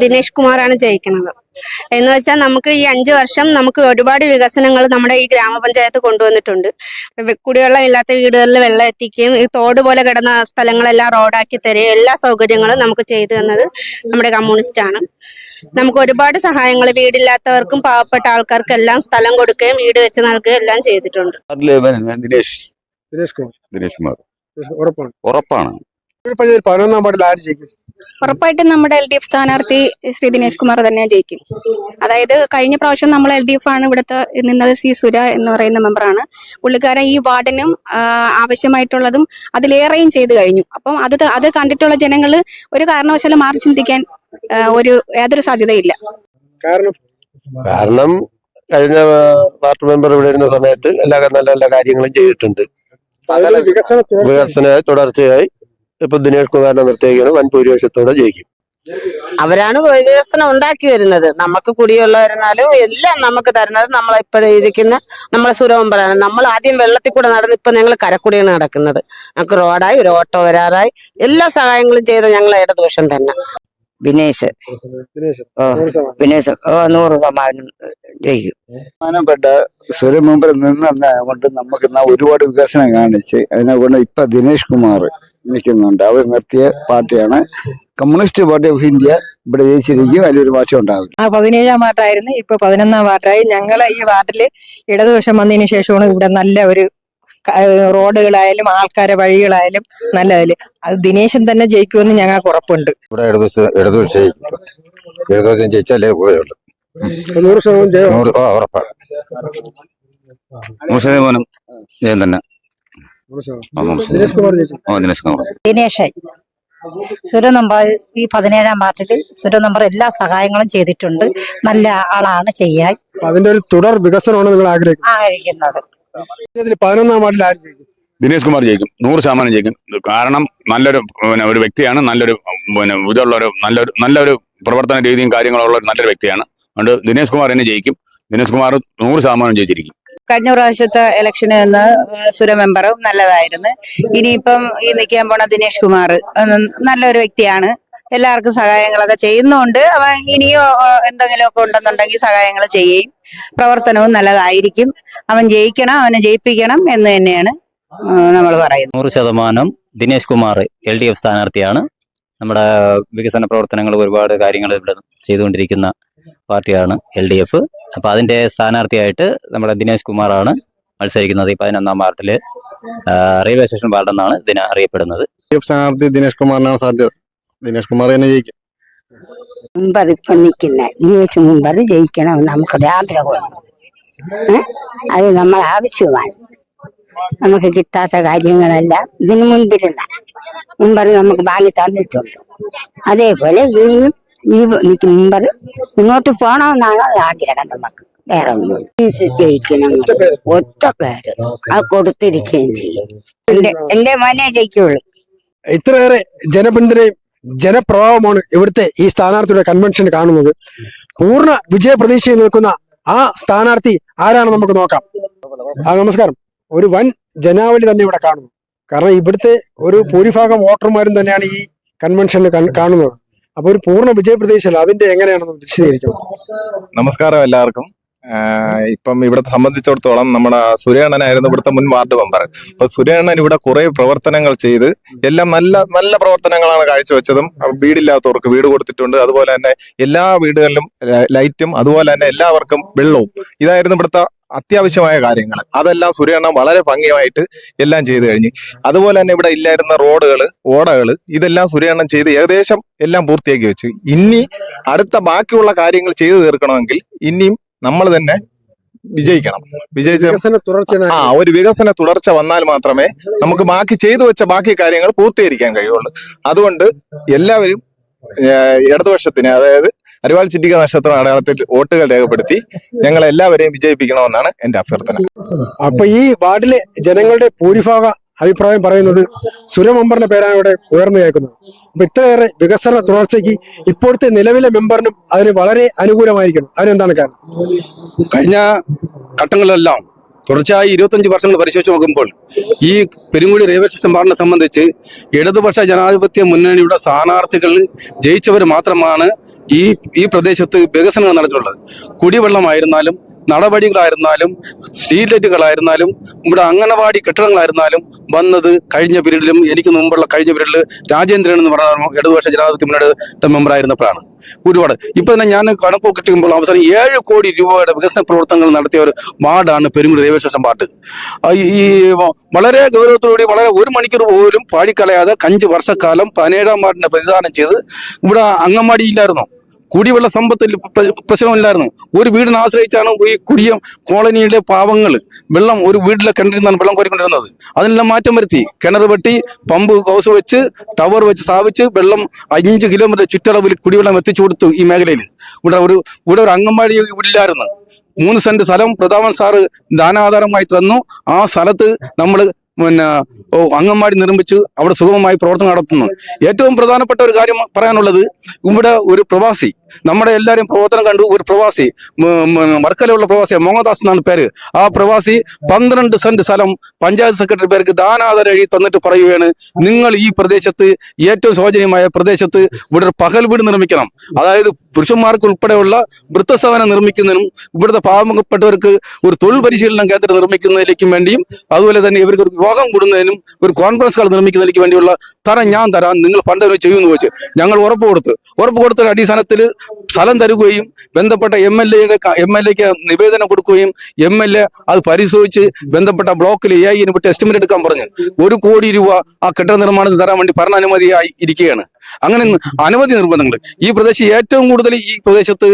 ദിനേശ് കുമാറാണ് ജയിക്കുന്നത്. എന്ന് വെച്ചാൽ നമുക്ക് ഈ അഞ്ചു വർഷം നമുക്ക് ഒരുപാട് വികസനങ്ങൾ നമ്മുടെ ഈ ഗ്രാമപഞ്ചായത്ത് കൊണ്ടുവന്നിട്ടുണ്ട്. കുടിവെള്ളമില്ലാത്ത കുടിവെള്ളം ഇല്ലാത്ത വീടുകളിൽ വെള്ളം എത്തിക്കുകയും ഈ തോട് പോലെ കിടന്ന സ്ഥലങ്ങളെല്ലാം റോഡാക്കി തരികയും എല്ലാ സൗകര്യങ്ങളും നമുക്ക് ചെയ്തു തന്നത് നമ്മുടെ കമ്മ്യൂണിസ്റ്റ് ആണ്. നമുക്ക് ഒരുപാട് സഹായങ്ങൾ വീടില്ലാത്തവർക്കും പാവപ്പെട്ട ആൾക്കാർക്കെല്ലാം സ്ഥലം കൊടുക്കുകയും വീട് വെച്ച് നൽകുകയും എല്ലാം ചെയ്തിട്ടുണ്ട്. ദിനേഷ്. ദിനേഷ് കുമാർ. ദിനേഷ് കുമാർ. ഉറപ്പാണ്. ഉറപ്പാണ്. പതിനൊന്നാം വാർഡിൽ ആര് ജയിക്കും? ഉറപ്പായിട്ടും നമ്മുടെ എൽ ഡി എഫ് സ്ഥാനാർത്ഥി ശ്രീ ദിനേശ് കുമാർ തന്നെ ജയിക്കും. അതായത് കഴിഞ്ഞ പ്രാവശ്യം നമ്മൾ എൽ ഡി എഫ് ആണ് ഇവിടുത്തെ നിന്നത് സി സുര എന്ന് പറയുന്ന മെമ്പറാണ് പുള്ളിക്കാരൻ ഈ വാർഡിനും ആവശ്യമായിട്ടുള്ളതും അതിലേറെയും ചെയ്തു കഴിഞ്ഞു. അപ്പം അത് അത് കണ്ടിട്ടുള്ള ജനങ്ങൾ ഒരു കാരണവശാലും മാറി ചിന്തിക്കാൻ ഒരു യാതൊരു സാധ്യതയില്ല. കാരണം? കാരണം കഴിഞ്ഞ പാർട്ടി മെമ്പർ ഇവിടെ ഇരുന്ന സമയത്ത് എല്ലാ നല്ല നല്ല കാര്യങ്ങളും ചെയ്തിട്ടുണ്ട്. വികസന തുടർച്ചയായി. ഇപ്പൊ ദിനേഷ് കുമാറിനെ നിർത്തിയാണ് വൻ ഭൂരിപക്ഷത്തോടെ ജയിക്കും. അവരാണ് വികസനം ഉണ്ടാക്കി വരുന്നത്. നമുക്ക് കുടിവെള്ളം വരുന്നാലും എല്ലാം നമുക്ക് തരുന്നത് നമ്മൾ ഇപ്പോഴും ഇരിക്കുന്ന നമ്മളെ സുരവമ്പറാണ്. നമ്മൾ ആദ്യം വെള്ളത്തിൽ കൂടെ നടന്ന് ഇപ്പൊ ഞങ്ങൾ കരക്കുടിയാണ് നടക്കുന്നത്. ഞങ്ങൾക്ക് റോഡായി ഒരു ഓട്ടോ വരാറായി. എല്ലാ സഹായങ്ങളും ചെയ്ത ഞങ്ങൾ ഇടദോഷം തന്നെ. വിനേഷ്. വിനേഷ്. ഓ നൂറ് ശതമാനം. ബിനേഷ് ഓ നൂറ് ജയിക്കും. ബഹുമാനപ്പെട്ട സുരമുമ്പിൽ നിന്ന് കൊണ്ട് നമുക്ക് ഇന്ന് ഒരുപാട് വികസനം കാണിച്ച് അതിനെ കൊണ്ട് ഇപ്പൊ ദിനേഷ് കുമാർ നിൽക്കുന്നുണ്ട്. അവർ നിർത്തിയ പാർട്ടിയാണ്. കമ്മ്യൂണിസ്റ്റ് പാർട്ടി ഓഫ് ഇന്ത്യ ഇവിടെ ജയിച്ചിരിക്കും. അതിലൊരു മാറ്റം ഉണ്ടാകും ആ പതിനേഴാം വാർഡായിരുന്നു. ഇപ്പൊ പതിനൊന്നാം വാർഡായി. ഞങ്ങളെ ഈ വാർഡിൽ ഇടതുപക്ഷം വന്നതിന് ശേഷമാണ് ഇവിടെ നല്ല ഒരു റോഡുകളായാലും ആൾക്കാരെ വഴികളായാലും നല്ലതിൽ അത് ദിനേശൻ തന്നെ ജയിക്കുമെന്ന് ഞങ്ങൾക്ക് ഉറപ്പുണ്ട്. ഇവിടെ ഇടതുപക്ഷ ഇടതുപക്ഷ ജയിച്ചാലേ കൂടെയുള്ളൂ നൂറ് ശതമാനം ഉറപ്പാണ്. നൂറ് ശതമാനം ജയം തന്നെ നൂറ് ശതമാനം ആ, നൂറ് ദിനേശ്. കുമാർ ദിനേശായി സുര നമ്പർ ഈ പതിനേഴാം വാർഡിൽ സുര നമ്പർ എല്ലാ സഹായങ്ങളും ചെയ്തിട്ടുണ്ട്. നല്ല ആളാണ് ചെയ്യാൻ അതിന്റെ ഒരു തുടർ വികസനമാണ് നിങ്ങൾ ആഗ്രഹിക്കുന്നത്. പതിനൊന്നാം വാർഡിൽ ആര് ജയിക്കും? ദിനേശ് കുമാർ ജയിക്കും. നൂറ് ശതമാനം ജയിക്കും. കാരണം നല്ലൊരു പിന്നെ ഒരു വ്യക്തിയാണ്. നല്ലൊരു പിന്നെ ഇതുള്ള ഒരു നല്ലൊരു നല്ലൊരു പ്രവർത്തന രീതിയും കാര്യങ്ങളുള്ള ഒരു നല്ലൊരു വ്യക്തിയാണ്. അതുകൊണ്ട് ദിനേശ് കുമാർ എന്നെ ജയിക്കും. ദിനേശ് കുമാർ നൂറ് ശതമാനം ജയിച്ചിരിക്കും. കഴിഞ്ഞ പ്രാവശ്യത്തെ ഇലക്ഷന് നിന്ന് സുര മെമ്പറും നല്ലതായിരുന്നു. ഇനിയിപ്പം ഈ നിൽക്കാൻ പോണ ദിനേഷ് കുമാർ നല്ലൊരു വ്യക്തിയാണ്. എല്ലാവർക്കും സഹായങ്ങളൊക്കെ ചെയ്യുന്നുണ്ട്. അവ ഇനിയോ എന്തെങ്കിലുമൊക്കെ ഉണ്ടെന്നുണ്ടെങ്കിൽ സഹായങ്ങൾ ചെയ്യുകയും പ്രവർത്തനവും നല്ലതായിരിക്കും. അവൻ ജയിക്കണം അവനെ ജയിപ്പിക്കണം എന്ന് തന്നെയാണ് നമ്മൾ പറയുന്നത്. നൂറ് ശതമാനം Dinesh Kumar L D F സ്ഥാനാർത്ഥിയാണ്. നമ്മുടെ വികസന പ്രവർത്തനങ്ങൾ ഒരുപാട് കാര്യങ്ങൾ ഇവിടെ ചെയ്തുകൊണ്ടിരിക്കുന്ന പാർട്ടിയാണ് എൽ ഡി എഫ്. അപ്പൊ അതിന്റെ സ്ഥാനാർത്ഥിയായിട്ട് നമ്മുടെ ദിനേശ് കുമാറാണ് മത്സരിക്കുന്നത് ഈ പതിനൊന്നാം വാർഡിൽ. ആ, റെയിൽവേ സ്റ്റേഷൻ വാർഡെന്നാണ് ഇതിനെ അറിയപ്പെടുന്നത്. സ്ഥാനാർത്ഥി ദിനേശ് കുമാറിനാണ് സാധ്യത. ദിനേശ് കുമാർ തന്നെ ജയിക്കും. മുമ്പർ ഇപ്പൊ നിൽക്കുന്ന ദിനേശ് മുമ്പർ ജയിക്കണമെന്ന് നമുക്കൊരു ആഗ്രഹമുണ്ട് അത് നമ്മൾ ആവശ്യമാണ്. നമുക്ക് കിട്ടാത്ത കാര്യങ്ങളെല്ലാം ഇതിന് മുൻപിരുന്ന മുമ്പർ നമുക്ക് വാങ്ങി തന്നിട്ടുണ്ട്. അതേപോലെ ഇനിയും ഈ നിൽക്കും മുമ്പർ മുന്നോട്ട് പോണമെന്നാണ് ആഗ്രഹം നമുക്ക്. വേറെ ഒന്നും ജയിക്കണം. ഒറ്റ പേര്. അത് കൊടുത്തിരിക്കുകയും ചെയ്യും. എന്റെ എന്റെ മോനെ ജയിക്കുള്ളൂ. ഇത്രയേറെ ജനപിന്തുണയും ജനപ്രഭാവമാണ് ഇവിടുത്തെ ഈ സ്ഥാനാർത്ഥിയുടെ കൺവെൻഷൻ കാണുന്നത്. പൂർണ വിജയപ്രതീക്ഷയിൽ നിൽക്കുന്ന ആ സ്ഥാനാർത്ഥി ആരാണ് നമുക്ക് നോക്കാം. ആ നമസ്കാരം. ഒരു വൻ ജനാവലി തന്നെ ഇവിടെ കാണുന്നു. കാരണം ഇവിടുത്തെ ഒരു ഭൂരിഭാഗം വോട്ടർമാരും തന്നെയാണ് ഈ കൺവെൻഷനിൽ കാണുന്നത്. അപ്പൊ ഒരു പൂർണ വിജയപ്രതീക്ഷയല്ല. അതിന്റെ എങ്ങനെയാണെന്ന് വിശദീകരിക്കും. നമസ്കാരം എല്ലാവർക്കും. ഇപ്പം ഇവിടെ സംബന്ധിച്ചിടത്തോളം നമ്മുടെ സുരേണനായിരുന്നു ഇവിടുത്തെ മുൻ വാർഡ് മെമ്പർ. അപ്പൊ സുരേണൻ ഇവിടെ കുറെ പ്രവർത്തനങ്ങൾ ചെയ്ത് എല്ലാം നല്ല നല്ല പ്രവർത്തനങ്ങളാണ് കാഴ്ചവെച്ചതും. വീടില്ലാത്തവർക്ക് വീട് കൊടുത്തിട്ടുണ്ട്. അതുപോലെ തന്നെ എല്ലാ വീടുകളിലും ലൈറ്റും അതുപോലെ തന്നെ എല്ലാവർക്കും വെള്ളവും. ഇതായിരുന്നു ഇവിടുത്തെ അത്യാവശ്യമായ കാര്യങ്ങൾ. അതെല്ലാം സുരേണ്ണം വളരെ ഭംഗിയായിട്ട് എല്ലാം ചെയ്തു കഴിഞ്ഞു. അതുപോലെ തന്നെ ഇവിടെ ഇല്ലായിരുന്ന റോഡുകൾ ഓടകൾ ഇതെല്ലാം സുരേണ്ണം ചെയ്ത് ഏകദേശം എല്ലാം പൂർത്തിയാക്കി വെച്ചു. ഇനി അടുത്ത ബാക്കിയുള്ള കാര്യങ്ങൾ ചെയ്തു തീർക്കണമെങ്കിൽ ഇനിയും നമ്മൾ തന്നെ വിജയിക്കണം. വിജയിച്ച ആ ഒരു വികസന തുടർച്ച വന്നാൽ മാത്രമേ നമുക്ക് ബാക്കി ചെയ്തു വെച്ച ബാക്കി കാര്യങ്ങൾ പൂർത്തീകരിക്കാൻ കഴിയുള്ളൂ. അതുകൊണ്ട് എല്ലാവരും ഇടതുപക്ഷത്തിന് അതായത് അരിവാൾ ചിറ്റിക നക്ഷത്ര അടയാളത്തിൽ വോട്ടുകൾ രേഖപ്പെടുത്തി ഞങ്ങൾ എല്ലാവരെയും വിജയിപ്പിക്കണമെന്നാണ് എന്റെ അഭ്യർത്ഥന. അപ്പൊ ഈ വാർഡിലെ ജനങ്ങളുടെ ഭൂരിഭാഗ അഭിപ്രായം പറയുന്നത് സുരമെമ്പറിന്റെ പേരാണ് ഇവിടെ ഉയർന്നു കേൾക്കുന്നത്. അപ്പൊ ഇത്രയേറെ വികസന തുടർച്ചയ്ക്ക് ഇപ്പോഴത്തെ നിലവിലെ മെമ്പറിനും അതിന് വളരെ അനുകൂലമായിരിക്കണം. അതിനെന്താണ് കാരണം? കഴിഞ്ഞ ഘട്ടങ്ങളിലെല്ലാം തുടർച്ചയായി ഇരുപത്തഞ്ച് വർഷങ്ങൾ പരിശോധിച്ച് നോക്കുമ്പോൾ ഈ പെരുങ്കുടി റെയിൽവേ സ്റ്റേഷൻ വാർഡിനെ സംബന്ധിച്ച് ഇടതുപക്ഷ ജനാധിപത്യ മുന്നണിയുടെ സ്ഥാനാർത്ഥികൾ ജയിച്ചവർ മാത്രമാണ് ഈ ഈ പ്രദേശത്ത് വികസനങ്ങൾ നടത്തിയിട്ടുള്ളത് കുടിവെള്ളമായിരുന്നാലും നടപടികളായിരുന്നാലും സ്ട്രീറ്റ് ലൈറ്റുകളായിരുന്നാലും ഇവിടെ അംഗനവാടി കെട്ടിടങ്ങളായിരുന്നാലും വന്നത് കഴിഞ്ഞ പീരീഡിലും എനിക്ക് മുമ്പുള്ള കഴിഞ്ഞ പീരീഡിൽ രാജേന്ദ്രൻ എന്ന് പറഞ്ഞ ഇടതുപക്ഷ ജനാധിപത്യ മുന്നണിയുടെ മെമ്പറായിരുന്നപ്പോഴാണ് ഒരുപാട്. ഇപ്പൊ തന്നെ ഞാൻ കണക്ക് കിട്ടുമ്പോൾ അവസാനം ഏഴ് കോടി രൂപയുടെ വികസന പ്രവർത്തനങ്ങൾ നടത്തിയ ഒരു വാർഡാണ് പെരുങ്കുടി റെയിൽവേ സ്റ്റേഷൻ വാർഡ് ഈ വളരെ ഗൗരവത്തോടുകൂടി വളരെ ഒരു മണിക്കൂർ പോലും പാടിക്കളയാതെ അഞ്ച് വർഷക്കാലം പതിനേഴാം വാർഡിനെ പ്രതിദാനം ചെയ്ത് ഇവിടെ അംഗൻവാടി ഇല്ലായിരുന്നു? കുടിവെള്ള സമ്പത്തിൽ പ്ര- പ്രശ്നമില്ലായിരുന്നു. ഒരു വീടിനെ ആശ്രയിച്ചാണ് ഈ കുടിയ കോളനിയുടെ പാവങ്ങൾ വെള്ളം ഒരു വീട്ടിലെ കിണറ്റിന്നാണ് വെള്ളം കോരിക്കൊണ്ടിരുന്നത്. അതിനെല്ലാം മാറ്റം വരുത്തി. കിണർ വെട്ടി പമ്പ് ഹൗസ് വെച്ച് ടവർ വെച്ച് സ്ഥാപിച്ച് വെള്ളം അഞ്ച് കിലോമീറ്റർ ചുറ്റളവിൽ കുടിവെള്ളം എത്തിച്ചു കൊടുത്തു ഈ മേഖലയിൽ. ഇവിടെ ഒരു ഇവിടെ ഒരു അംഗൻവാടി ഇല്ലായിരുന്നു മൂന്ന് സെന്റ് സ്ഥലം പ്രതാപൻ സാറ് ദാനാധാരമായി തന്നു. ആ സ്ഥലത്ത് നമ്മൾ പിന്നെ അംഗൻവാടി നിർമ്മിച്ച് അവിടെ സുഗമമായി പ്രവർത്തനം നടത്തുന്നു. ഏറ്റവും പ്രധാനപ്പെട്ട ഒരു കാര്യം പറയാനുള്ളത് ഇവിടെ ഒരു പ്രവാസി നമ്മുടെ എല്ലാവരും പ്രവർത്തനം കണ്ടു. ഒരു പ്രവാസി വർക്കലയുള്ള പ്രവാസി മോഹദാസ് എന്നാണ് പേര്. ആ പ്രവാസി പന്ത്രണ്ട് സെന്റ് സ്ഥലം പഞ്ചായത്ത് സെക്രട്ടറി പേർക്ക് ദാനാദര എഴുതി തന്നിട്ട് പറയുകയാണ് നിങ്ങൾ ഈ പ്രദേശത്ത് ഏറ്റവും ശോചനീയമായ പ്രദേശത്ത് ഇവിടെ പകൽ വീട് നിർമ്മിക്കണം. അതായത് പുരുഷന്മാർക്ക് ഉൾപ്പെടെയുള്ള വൃത്തസേവനം നിർമ്മിക്കുന്നതിനും ഇവിടുത്തെ പാവപ്പെട്ടവർക്ക് ഒരു തൊഴിൽ പരിശീലനം കേന്ദ്രം നിർമ്മിക്കുന്നതിലേക്കും വേണ്ടിയും അതുപോലെ തന്നെ ഇവർക്ക് ഒരു വിവാഹം കൂടുന്നതിനും ഒരു കോൺഫറൻസ് ഹാൾ നിർമ്മിക്കുന്നതിലേക്ക് വേണ്ടിയുള്ള തരം ഞാൻ തരാം. നിങ്ങൾ ഫണ്ട് ചെയ്യുമെന്ന് ചോദിച്ചു. ഞങ്ങൾ ഉറപ്പ് കൊടുത്തു. ഉറപ്പ് കൊടുത്ത അടിസ്ഥാനത്തിൽ സ്ഥലം തരുകയും ബന്ധപ്പെട്ട എം എൽ എയുടെ എം എൽ എക്ക് നിവേദനം കൊടുക്കുകയും എം എൽ എ അത് പരിശോധിച്ച് ബന്ധപ്പെട്ട ബ്ലോക്കിൽ എ ഐ ടെസ്റ്റിമെന്റ് എടുക്കാൻ പറഞ്ഞു. ഒരു കോടി രൂപ ആ കെട്ടിട നിർമ്മാണത്തിന് തരാൻ വേണ്ടി ഭരണാനുമതിയായി ഇരിക്കുകയാണ്. അങ്ങനെ അനവധി നിർബന്ധങ്ങൾ ഈ പ്രദേശം ഏറ്റവും കൂടുതൽ ഈ പ്രദേശത്ത്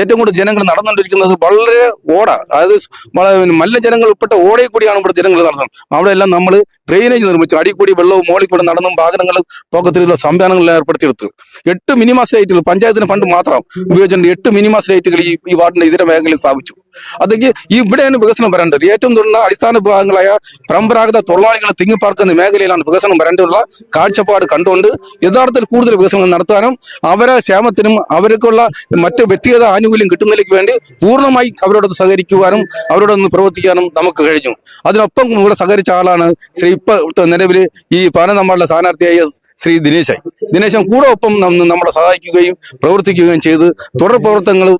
ഏറ്റവും കൂടുതൽ ജനങ്ങൾ നടന്നുകൊണ്ടിരിക്കുന്നത് വളരെ ഓട. അതായത് മല്ല ജനങ്ങൾ ഉൾപ്പെട്ട ഓടയിൽ കൂടിയാണ് ഇവിടെ ജനങ്ങൾ നടന്നത്. അവിടെ എല്ലാം നമ്മൾ ഡ്രെയിനേജ് നിർമ്മിച്ചു. അടി കൂടി വെള്ളവും മോളിൽ കൂടെ നടന്നും വാഹനങ്ങൾ പോക്കത്തിലുള്ള സംവിധാനങ്ങളിൽ ഏർപ്പെടുത്തിയെടുത്തു. എട്ട് മിനിമം സൈറ്റുകൾ പഞ്ചായത്തിന് ഫണ്ട് മാത്രം ഉപയോഗിച്ചിട്ടുണ്ട് എട്ട് മിനിമം സൈറ്റുകൾ ഈ വാർഡിന്റെ ഇതര മേഖലയിൽ സ്ഥാപിച്ചു. അതൊക്കെ ഈ ഇവിടെയാണ് വികസനം വരേണ്ടത്. ഏറ്റവും തുടർന്ന അടിസ്ഥാന വിഭാഗങ്ങളായ പരമ്പരാഗത തൊഴിലാളികളെ തിങ്ങിപ്പാർക്കുന്ന മേഖലയിലാണ് വികസനം വരേണ്ടതുള്ള കാഴ്ചപ്പാട് കണ്ടുകൊണ്ട് യഥാർത്ഥത്തിൽ കൂടുതൽ വികസനം നടത്താനും അവരെ ക്ഷേമത്തിനും അവർക്കുള്ള മറ്റ് വ്യക്തിഗത ആനുകൂല്യം കിട്ടുന്നതിലേക്ക് വേണ്ടി പൂർണമായി അവരോട് സഹകരിക്കുവാനും അവരോടൊന്ന് പ്രവർത്തിക്കാനും നമുക്ക് കഴിഞ്ഞു. അതിനൊപ്പം ഇവിടെ സഹകരിച്ച ആളാണ് ശ്രീ ഇപ്പൊ നിലവിൽ ഈ പാനനമ്മളുടെ സ്ഥാനാർത്ഥിയായ ശ്രീ ദിനേശൻ. ദിനേശൻ കൂടെ ഒപ്പം നമ്മളെ സഹായിക്കുകയും പ്രവർത്തിക്കുകയും ചെയ്ത് തുടർ പ്രവർത്തനങ്ങൾ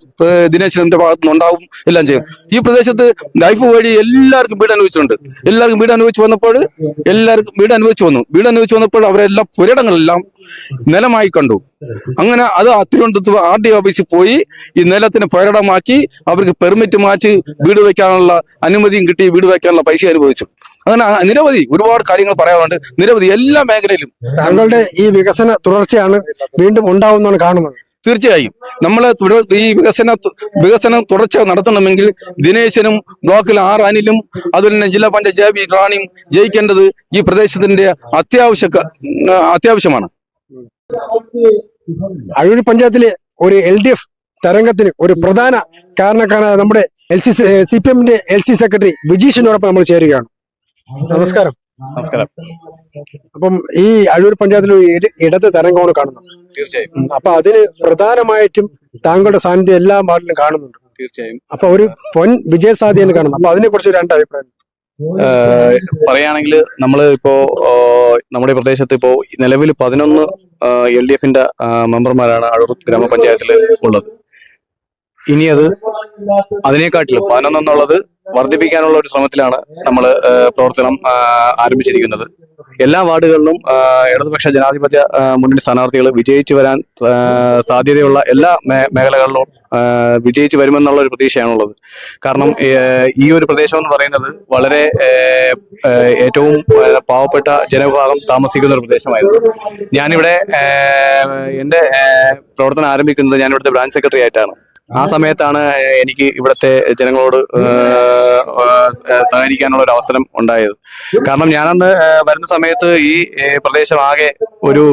ദിനേശിന്റെ ഭാഗത്തു നിന്നുണ്ടാവും എല്ലാം ചെയ്യും. ഈ പ്രദേശത്ത് ലൈഫ് വഴി എല്ലാവർക്കും വീട് അനുഭവിച്ചിട്ടുണ്ട്. എല്ലാവർക്കും വീട് അനുഭവിച്ച് വന്നപ്പോൾ എല്ലാവർക്കും വീട് അനുഭവിച്ച് വന്നു. വീട് അനുഭവിച്ച് വന്നപ്പോൾ അവരെല്ലാം പുരടങ്ങളെല്ലാം നിലമായി കണ്ടു. അങ്ങനെ അത് തിരുവനന്തപുരത്ത് ആർ ഡി ഓഫീസിൽ പോയി ഈ നിലത്തിന് പുരടമാക്കി അവർക്ക് പെർമിറ്റ് മാച്ച് വീട് വെക്കാനുള്ള അനുമതിയും കിട്ടി വീട് വെക്കാനുള്ള പൈസ അനുഭവിച്ചു. അങ്ങനെ നിരവധി ഒരുപാട് കാര്യങ്ങൾ പറയാറുണ്ട്. നിരവധി എല്ലാ മേഖലയിലും താങ്കളുടെ ഈ വികസന തുടർച്ചയാണ് വീണ്ടും ഉണ്ടാവുന്നതാണ് കാണുന്നത്. തീർച്ചയായും. നമ്മൾ ഈ വികസന വികസനം തുടർച്ച നടത്തണമെങ്കിൽ ദിനേശനും ബ്ലോക്കിൽ ആർ അനിലും അതുപോലെ തന്നെ ജില്ലാ പഞ്ചായത്ത് റാണിയും ജയിക്കേണ്ടത് ഈ പ്രദേശത്തിന്റെ അത്യാവശ്യ അത്യാവശ്യമാണ്. അഴൂർ പഞ്ചായത്തിലെ ഒരു എൽ ഡി എഫ് തരംഗത്തിന് ഒരു പ്രധാന കാരണക്കാരായ നമ്മുടെ എൽ സി സി പി എമ്മിന്റെ എൽ സി സെക്രട്ടറി വിജീഷിനോടൊപ്പം നമ്മൾ ചേരുകയാണ്. നമസ്കാരം. നമസ്കാരം. അപ്പം ഈ അഴൂർ പഞ്ചായത്തിൽ ഇടത് തരംഗമാണ് കാണുന്നത്. തീർച്ചയായും. അപ്പൊ അതിന് പ്രധാനമായിട്ടും താങ്കളുടെ സാന്നിധ്യം എല്ലാ വാർഡിലും കാണുന്നുണ്ട്. തീർച്ചയായും. അപ്പൊ ഒരു പൊൻ വിജയ കാണുന്നു. അപ്പൊ അതിനെ കുറിച്ച് രണ്ട് അഭിപ്രായം പറയുകയാണെങ്കിൽ നമ്മൾ ഇപ്പോ നമ്മുടെ പ്രദേശത്ത് ഇപ്പോ നിലവിൽ പതിനൊന്ന് എൽ ഡി എഫിന്റെ മെമ്പർമാരാണ് അഴൂർ ഗ്രാമപഞ്ചായത്തിൽ ഉള്ളത്. ഇനി അത് അതിനെക്കാട്ടിലും പതിനൊന്നെന്നുള്ളത് വർദ്ധിപ്പിക്കാനുള്ള ഒരു ശ്രമത്തിലാണ് നമ്മൾ പ്രവർത്തനം ആരംഭിച്ചിരിക്കുന്നത്. എല്ലാ വാർഡുകളിലും ഇടതുപക്ഷ ജനാധിപത്യ മുന്നണി സ്ഥാനാർത്ഥികൾ വിജയിച്ചു വരാൻ സാധ്യതയുള്ള എല്ലാ മേഖലകളിലും വിജയിച്ചു വരുമെന്നുള്ള ഒരു പ്രതീക്ഷയാണുള്ളത്. കാരണം ഈ ഒരു പ്രദേശം എന്ന് പറയുന്നത് വളരെ ഏറ്റവും പാവപ്പെട്ട ജനവിഭാഗം താമസിക്കുന്ന ഒരു പ്രദേശമായിരുന്നു. ഞാനിവിടെ എന്റെ പ്രവർത്തനം ആരംഭിക്കുന്നത് ഞാൻ ഇവിടുത്തെ ബ്രാഞ്ച് സെക്രട്ടറി ആയിട്ടാണ്. ആ സമയത്താണ് എനിക്ക് ഇവിടത്തെ ജനങ്ങളോട് സഹകരിക്കാനുള്ള ഒരു അവസരം ഉണ്ടായത്. കാരണം ഞാനന്ന് വരുന്ന സമയത്ത് ഈ പ്രദേശം ആകെ ഒരു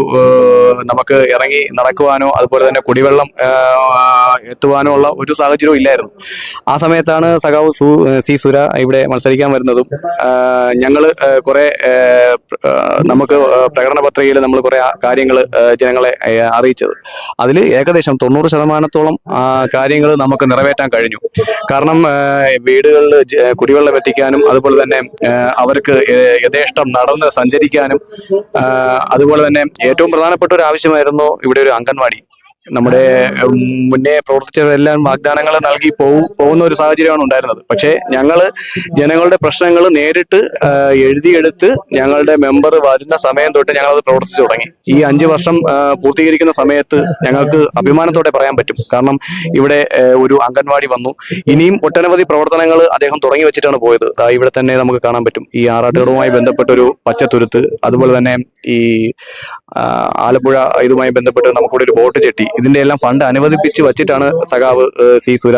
നമുക്ക് ഇറങ്ങി നടക്കുവാനോ അതുപോലെ തന്നെ കുടിവെള്ളം എത്തുവാനോ ഉള്ള ഒരു സാഹചര്യവും ഇല്ലായിരുന്നു. ആ സമയത്താണ് സഖാവ് സു സി സുര ഇവിടെ മത്സരിക്കാൻ വരുന്നതും ഞങ്ങൾ കുറെ നമുക്ക് പ്രകടന പത്രികയിൽ നമ്മൾ കുറെ കാര്യങ്ങൾ ജനങ്ങളെ അറിയിച്ചത്. അതിൽ ഏകദേശം തൊണ്ണൂറ് ശതമാനത്തോളം കാര്യങ്ങൾ നമുക്ക് നിറവേറ്റാൻ കഴിഞ്ഞു. കാരണം വീടുകളിൽ കുടിവെള്ളം എത്തിക്കാനും അതുപോലെ തന്നെ അവർക്ക് യഥേഷ്ടം നടന്ന് സഞ്ചരിക്കാനും അതുപോലെ തന്നെ ഏറ്റവും പ്രധാനപ്പെട്ട ഒരു ആവശ്യമായിരുന്നു ഇവിടെ ഒരു അംഗൻവാടി. നമ്മുടെ മുന്നേ പ്രവർത്തിച്ചവരെല്ലാം വാഗ്ദാനങ്ങൾ നൽകി പോകു പോകുന്ന ഒരു സാഹചര്യമാണ് ഉണ്ടായിരുന്നത്. പക്ഷേ ഞങ്ങൾ ജനങ്ങളുടെ പ്രശ്നങ്ങൾ നേരിട്ട് എഴുതിയെടുത്ത് ഞങ്ങളുടെ മെമ്പർ വരുന്ന സമയം തൊട്ട് ഞങ്ങൾ അത് പ്രവർത്തിച്ചു തുടങ്ങി. ഈ അഞ്ചു വർഷം പൂർത്തീകരിക്കുന്ന സമയത്ത് ഞങ്ങൾക്ക് അഭിമാനത്തോടെ പറയാൻ പറ്റും. കാരണം ഇവിടെ ഒരു അംഗൻവാടി വന്നു. ഇനിയും ഒട്ടനവധി പ്രവർത്തനങ്ങൾ അദ്ദേഹം തുടങ്ങി വെച്ചിട്ടാണ് പോയത്. ഇവിടെ തന്നെ നമുക്ക് കാണാൻ പറ്റും. ഈ ആറാട്ടുകളുമായി ബന്ധപ്പെട്ട ഒരു പച്ചത്തുരുത്ത് അതുപോലെ തന്നെ ഈ ആലപ്പുഴ ഇതുമായി ബന്ധപ്പെട്ട് നമുക്കിവിടെ ഒരു ബോട്ട് ചെട്ടി. ഇതിന്റെ എല്ലാം ഫണ്ട് അനുവദിപ്പിച്ച് വെച്ചിട്ടാണ് സഖാവ് സി സുര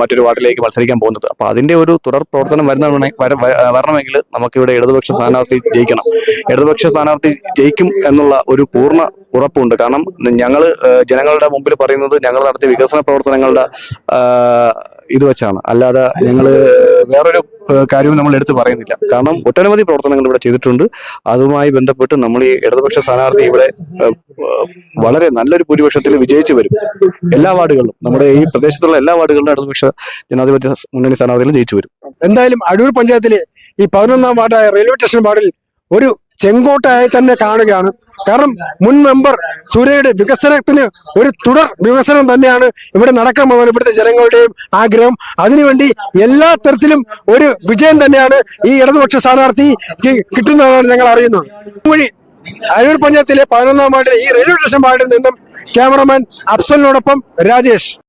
മറ്റൊരു വാർഡിലേക്ക് മത്സരിക്കാൻ പോകുന്നത്. അപ്പൊ അതിന്റെ ഒരു തുടർ പ്രവർത്തനം വരുന്ന വരണമെങ്കിൽ നമുക്കിവിടെ ഇടതുപക്ഷ സ്ഥാനാർത്ഥി ജയിക്കണം. ഇടതുപക്ഷ സ്ഥാനാർത്ഥി ജയിക്കും എന്നുള്ള ഒരു പൂർണ ഉറപ്പുണ്ട്. കാരണം ഞങ്ങൾ ജനങ്ങളുടെ മുമ്പിൽ പറയുന്നത് ഞങ്ങൾ നടത്തിയ വികസന പ്രവർത്തനങ്ങളുടെ ഇത് വെച്ചാണ്. അല്ലാതെ ഞങ്ങൾ വേറൊരു കാര്യവും നമ്മൾ എടുത്തു പറയുന്നില്ല. കാരണം ഒട്ടനവധി പ്രവർത്തനങ്ങൾ ഇവിടെ ചെയ്തിട്ടുണ്ട്. അതുമായി ബന്ധപ്പെട്ട് നമ്മൾ ഈ ഇടതുപക്ഷ സ്ഥാനാർത്ഥി ഇവിടെ വളരെ നല്ലൊരു ഭൂരിപക്ഷത്തിൽ വിജയിച്ചു വരും. എല്ലാ വാർഡുകളിലും. നമ്മുടെ ഈ പ്രദേശത്തുള്ള എല്ലാ വാർഡുകളിലും ഇടതുപക്ഷ ജനാധിപത്യ മുന്നണി സ്ഥാനാർത്ഥികളും ജയിച്ചു വരും. എന്തായാലും അടൂർ പഞ്ചായത്തിലെ ഈ പതിനൊന്നാം വാർഡായ റെയിൽവേ സ്റ്റേഷൻ വാർഡിൽ ഒരു ചെങ്കോട്ടയായി തന്നെ കാണുകയാണ്. കാരണം മുൻ മെമ്പർ സൂര്യയുടെ വികസനത്തിന് ഒരു തുടർ വികസനം തന്നെയാണ് ഇവിടെ നടക്കണമെന്നാണ് ഇവിടുത്തെ ജനങ്ങളുടെയും ആഗ്രഹം. അതിനുവേണ്ടി എല്ലാ തരത്തിലും ഒരു വിജയം തന്നെയാണ് ഈ ഇടതുപക്ഷ സ്ഥാനാർത്ഥി കിട്ടുന്നതാണ് ഞങ്ങൾ അറിയുന്നത്. വഴി അഴൂർ പഞ്ചായത്തിലെ പതിനൊന്നാം വാർഡിലെ ഈ റെയിൽവേ സ്റ്റേഷൻ വാർഡിൽ നിന്നും ക്യാമറമാൻ അഫ്സലിനോടൊപ്പം രാജേഷ്.